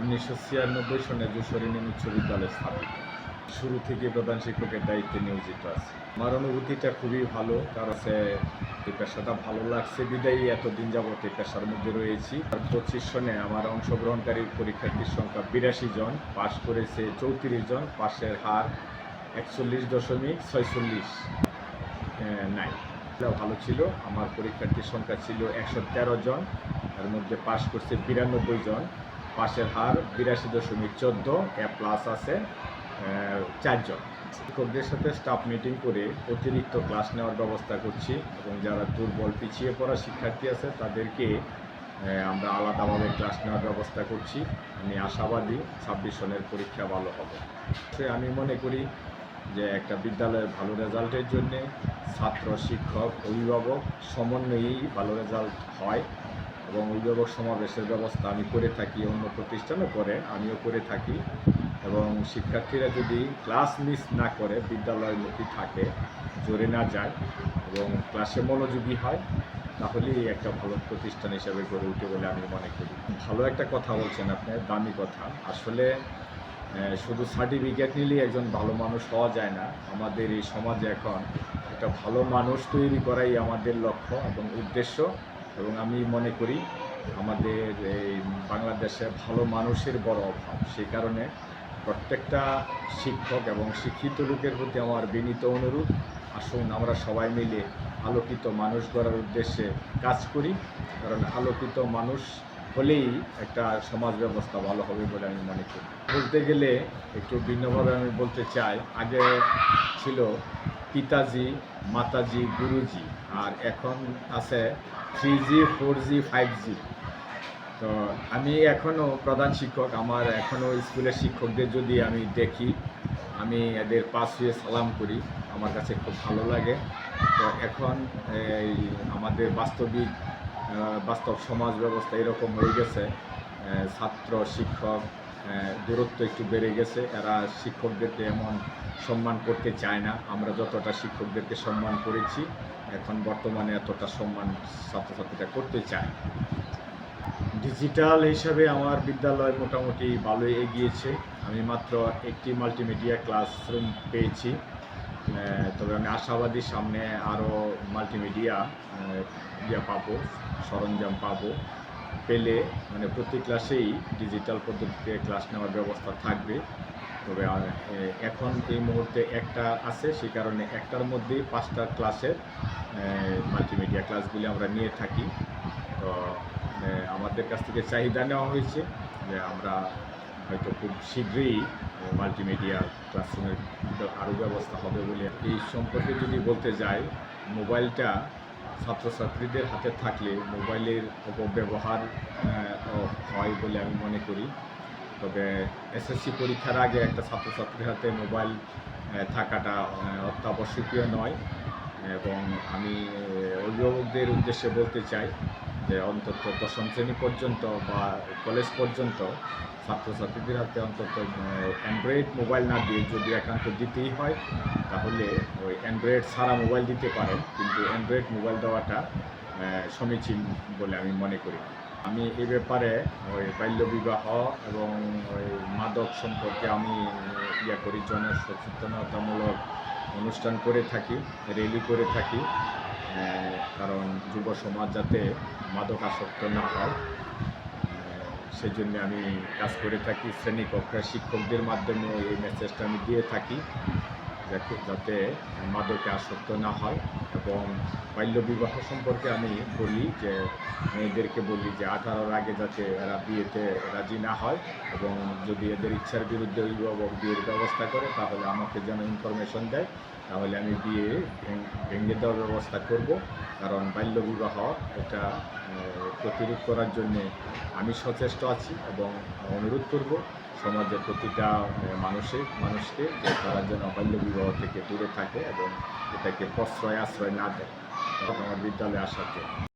উনিশশো ছিয়ানব্বই সনে যশোরিনী উচ্চ বিদ্যালয় স্থাপিত। শুরু থেকে প্রধান শিক্ষকের দায়িত্বে নিয়োজিত আছে। আমার অনুভূতিটা খুবই ভালো, কারণ সে এই পেশাটা ভালো লাগছে, বিদায়ী এতদিন যাবত এই পেশার মধ্যে রয়েছি। আর পঁচিশ সনে আমার অংশগ্রহণকারী পরীক্ষার্থীর সংখ্যা বিরাশি জন, পাশ করেছে চৌত্রিশ জন, পাশের হার একচল্লিশ দশমিক ছয়চল্লিশ নাই। ভালো ছিল, আমার পরীক্ষার্থীর সংখ্যা ছিল একশো তেরো জন এর মধ্যে পাশ করছে বিরানব্বই জন। পাশের হার বিরাশি দশমিক চোদ্দ এ প্লাস আছে চারজন। শিক্ষকদের সাথে স্টাফ মিটিং করে অতিরিক্ত ক্লাস নেওয়ার ব্যবস্থা করছি এবং যারা দুর্বল পিছিয়ে পড়া শিক্ষার্থী আছে তাদেরকে আমরা আলাদাভাবে ক্লাস নেওয়ার ব্যবস্থা করছি। আমি আশাবাদী ছাব্বিশ সনের পরীক্ষা ভালো হবে। সে আমি মনে করি যে একটা বিদ্যালয়ের ভালো রেজাল্টের জন্যে ছাত্র, শিক্ষক, অভিভাবক সমন্বয়েই ভালো রেজাল্ট হয়। এবং অভিভাবক সমাবেশের ব্যবস্থা আমি করে থাকি অন্য প্রতিষ্ঠানও করে, আমিও করে থাকি। এবং শিক্ষার্থীরা যদি ক্লাস মিস না করে বিদ্যালয়মুখী থাকে, জোরে না যায় এবং ক্লাসে মনোযোগী হয়, তাহলেই একটা ভালো প্রতিষ্ঠান হিসেবে গড়ে উঠে বলে আমি মনে করি। ভালো একটা কথা বলছেন আপনি, দামি কথা। আসলে শুধু সার্টিফিকেট নিলেই একজন ভালো মানুষ হওয়া যায় না। আমাদের এই সমাজে এখন একটা ভালো মানুষ তৈরি করাই আমাদের লক্ষ্য এবং উদ্দেশ্য। এবং আমি মনে করি আমাদের এই বাংলাদেশে ভালো মানুষের বড় অভাব। সেই কারণে প্রত্যেকটা শিক্ষক এবং শিক্ষিত লোকের প্রতি আমার বিনীত অনুরোধ, আসুন আমরা সবাই মিলে আলোকিত মানুষ গড়ার উদ্দেশ্যে কাজ করি। কারণ আলোকিত মানুষ হলেই একটা সমাজ ব্যবস্থা ভালো হবে বলে আমি মনে করি। বলতে গেলে একটু ভিন্নভাবে আমি বলতে চাই, আগে ছিল পিতাজি, মাতাজি, গুরুজি, আর এখন আছে three G four G five G তো আমি এখনও প্রধান শিক্ষক, আমার এখনও স্কুলের শিক্ষকদের যদি আমি দেখি, আমি এদের পাশ হয়ে সালাম করি, আমার কাছে খুব ভালো লাগে। তো এখন এই আমাদের বাস্তবিক বাস্তব সমাজ ব্যবস্থা এরকম হয়ে গেছে ছাত্র, শিক্ষক দূরত্ব একটু বেড়ে গেছে। এরা শিক্ষকদেরকে এমন সম্মান করতে চায় না। আমরা যতটা শিক্ষকদেরকে সম্মান করেছি, এখন বর্তমানে এতটা সম্মান ছাত্রছাত্রীরা করতে চায় ডিজিটাল হিসাবে আমার বিদ্যালয় মোটামুটি ভালোই এগিয়েছে। আমি মাত্র একটি মাল্টিমিডিয়া ক্লাসরুম পেয়েছি। তবে আমি আশাবাদী সামনে আরও মাল্টিমিডিয়া ইয়া পাবো, সরঞ্জাম পাবো। পেলে মানে প্রতি ক্লাসেই ডিজিটাল পদ্ধতিতে ক্লাস নেওয়ার ব্যবস্থা থাকবে। তবে এখন এই মুহূর্তে একটা আছে সেই কারণে একটার মধ্যেই পাঁচটা ক্লাসের মাল্টিমিডিয়া ক্লাসগুলি আমরা নিয়ে থাকি। তো আমাদের কাছ থেকে চাহিদা নেওয়া হয়েছে যে আমরা হয়তো খুব শীঘ্রই মাল্টিমিডিয়া ক্লাসরুমের আরও ব্যবস্থা হবে বলে এই সম্পর্কে যদি বলতে যাই, মোবাইলটা ছাত্রছাত্রীদের হাতে থাকলে মোবাইলের অপব্যবহার হয় বলে আমি মনে করি। তবে এসএসসি পরীক্ষার আগে একটা ছাত্রছাত্রীর হাতে মোবাইল থাকাটা অত্যাবশ্যকীয় নয়। এবং আমি অভিভাবকদের উদ্দেশ্যে বলতে চাই যে অন্তত দশম শ্রেণি পর্যন্ত বা কলেজ পর্যন্ত ছাত্রছাত্রীদের হাতে অন্তত অ্যান্ড্রয়েড মোবাইল না দিয়ে যদি একান্ত দিতেই হয়, তাহলে ওই অ্যান্ড্রয়েড ছাড়া মোবাইল দিতে পারেন। কিন্তু অ্যান্ড্রয়েড মোবাইল দেওয়াটা সমীচীন বলে আমি মনে করি আমি এ ব্যাপারে ওই বাল্যবিবাহ এবং ওই মাদক সম্পর্কে আমি ইয়া করি জন সচেতনতামূলক অনুষ্ঠান করে থাকি র্যালি করে থাকি কারণ যুব সমাজ যাতে মাদক আসক্ত না হয় সেই জন্য আমি কাজ করে থাকি। শ্রেণীকক্ষের শিক্ষকদের মাধ্যমে এই মেসেজটা আমি দিয়ে থাকি। যাতে মাদকে আসক্ত না হয় এবং বাল্যবিবাহ সম্পর্কে আমি বলি যে, মেয়েদেরকে বলি যে, আঠারোর আগে যাতে এরা বিয়েতে রাজি না হয় এবং যদি এদের ইচ্ছার বিরুদ্ধে অভিভাবক বিয়ের ব্যবস্থা করে, তাহলে আমাকে যেন ইনফরমেশন দেয়। তাহলে আমি বিয়ে ভেঙে দেওয়ার ব্যবস্থা করব। কারণ বাল্যবিবাহ এটা প্রতিরোধ করার জন্যে আমি সচেষ্ট আছি এবং অনুরোধ করব। সমাজের প্রতিটা মানুষের মানুষকে যে তারা যেন বাল্যবিবাহ থেকে দূরে থাকে এবং এটাকে প্রশ্রয় আশ্রয় না দেয়। আমার বিদ্যালয়ে জন্য।